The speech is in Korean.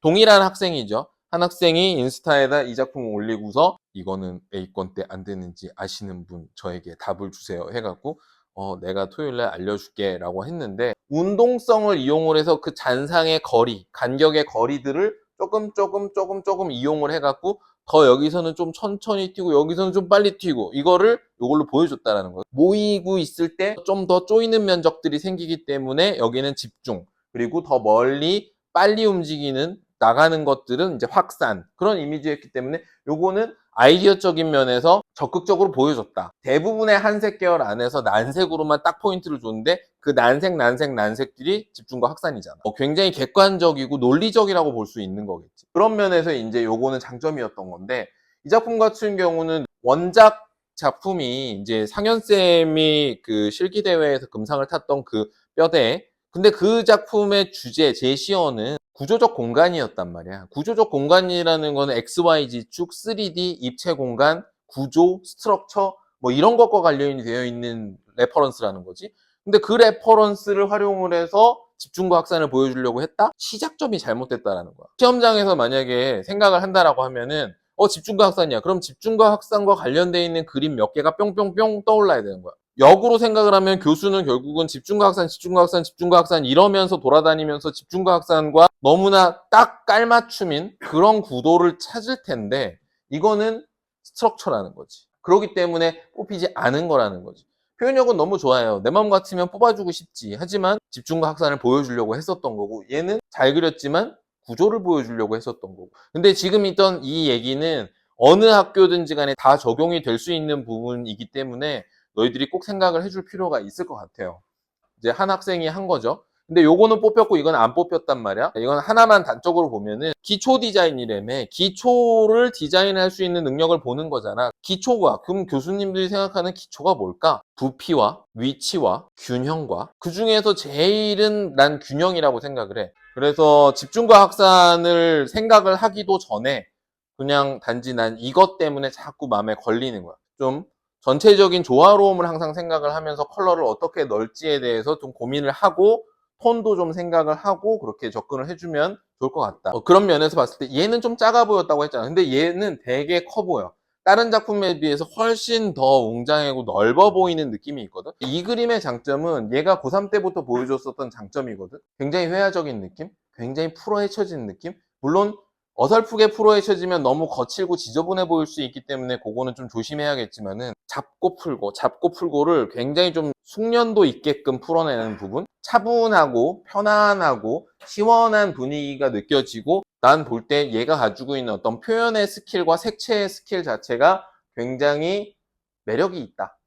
동일한 학생이죠. 한 학생이 인스타에다 이 작품을 올리고서 이거는 A권 때 안 되는지 아시는 분 저에게 답을 주세요 해갖고 어, 내가 토요일 날 알려줄게 라고 했는데 운동성을 이용을 해서 그 잔상의 거리, 간격의 거리들을 조금 조금 조금 조금 이용을 해갖고 더 여기서는 좀 천천히 뛰고 여기서는 좀 빨리 뛰고 이거를 이걸로 보여줬다라는 거예요. 모이고 있을 때 좀 더 쪼이는 면적들이 생기기 때문에 여기는 집중 그리고 더 멀리 빨리 움직이는 나가는 것들은 이제 확산 그런 이미지였기 때문에 요거는 아이디어적인 면에서 적극적으로 보여줬다. 대부분의 한색 계열 안에서 난색으로만 딱 포인트를 줬는데 그 난색, 난색, 난색들이 집중과 확산이잖아. 어, 굉장히 객관적이고 논리적이라고 볼 수 있는 거겠지. 그런 면에서 이제 요거는 장점이었던 건데 이 작품 같은 경우는 원작 작품이 이제 상현쌤이 그 실기대회에서 금상을 탔던 그 뼈대 근데 그 작품의 주제 제시어는 구조적 공간이었단 말이야. 구조적 공간이라는 거는 XYZ 쭉 3D 입체 공간, 구조, 스트럭처 뭐 이런 것과 관련이 되어 있는 레퍼런스라는 거지. 근데 그 레퍼런스를 활용을 해서 집중과 확산을 보여주려고 했다? 시작점이 잘못됐다라는 거야. 시험장에서 만약에 생각을 한다라고 하면은 어 집중과 확산이야. 그럼 집중과 확산과 관련돼 있는 그림 몇 개가 뿅뿅뿅 떠올라야 되는 거야. 역으로 생각을 하면 교수는 결국은 집중과 확산, 집중과 확산, 집중과 확산 이러면서 돌아다니면서 집중과 확산과 너무나 딱 깔맞춤인 그런 구도를 찾을 텐데 이거는 스트럭처라는 거지. 그렇기 때문에 뽑히지 않은 거라는 거지. 표현력은 너무 좋아요. 내 마음 같으면 뽑아주고 싶지. 하지만 집중과 확산을 보여주려고 했었던 거고 얘는 잘 그렸지만 구조를 보여주려고 했었던 거고. 근데 지금 있던 이 얘기는 어느 학교든지 간에 다 적용이 될 수 있는 부분이기 때문에 너희들이 꼭 생각을 해줄 필요가 있을 것 같아요. 이제 한 학생이 한 거죠. 근데 요거는 뽑혔고 이건 안 뽑혔단 말이야. 이건 하나만 단적으로 보면은 기초 디자인이라며 기초를 디자인할 수 있는 능력을 보는 거잖아. 기초가 그럼 교수님들이 생각하는 기초가 뭘까? 부피와 위치와 균형과 그 중에서 제일은 난 균형이라고 생각을 해. 그래서 집중과 확산을 생각을 하기도 전에 그냥 단지 난 이것 때문에 자꾸 마음에 걸리는 거야. 좀 전체적인 조화로움을 항상 생각을 하면서 컬러를 어떻게 넣을지에 대해서 좀 고민을 하고 톤도 좀 생각을 하고 그렇게 접근을 해주면 좋을 것 같다. 어, 그런 면에서 봤을 때 얘는 좀 작아 보였다고 했잖아. 근데 얘는 되게 커 보여. 다른 작품에 비해서 훨씬 더 웅장하고 넓어 보이는 느낌이 있거든. 이 그림의 장점은 얘가 고3 때부터 보여줬었던 장점이거든. 굉장히 회화적인 느낌, 굉장히 풀어헤쳐진 느낌. 물론 어설프게 풀어헤쳐지면 너무 거칠고 지저분해 보일 수 있기 때문에 그거는 좀 조심해야겠지만은 잡고 풀고 잡고 풀고를 굉장히 좀 숙련도 있게끔 풀어내는 부분? 차분하고 편안하고 시원한 분위기가 느껴지고 난 볼 때 얘가 가지고 있는 어떤 표현의 스킬과 색채의 스킬 자체가 굉장히 매력이 있다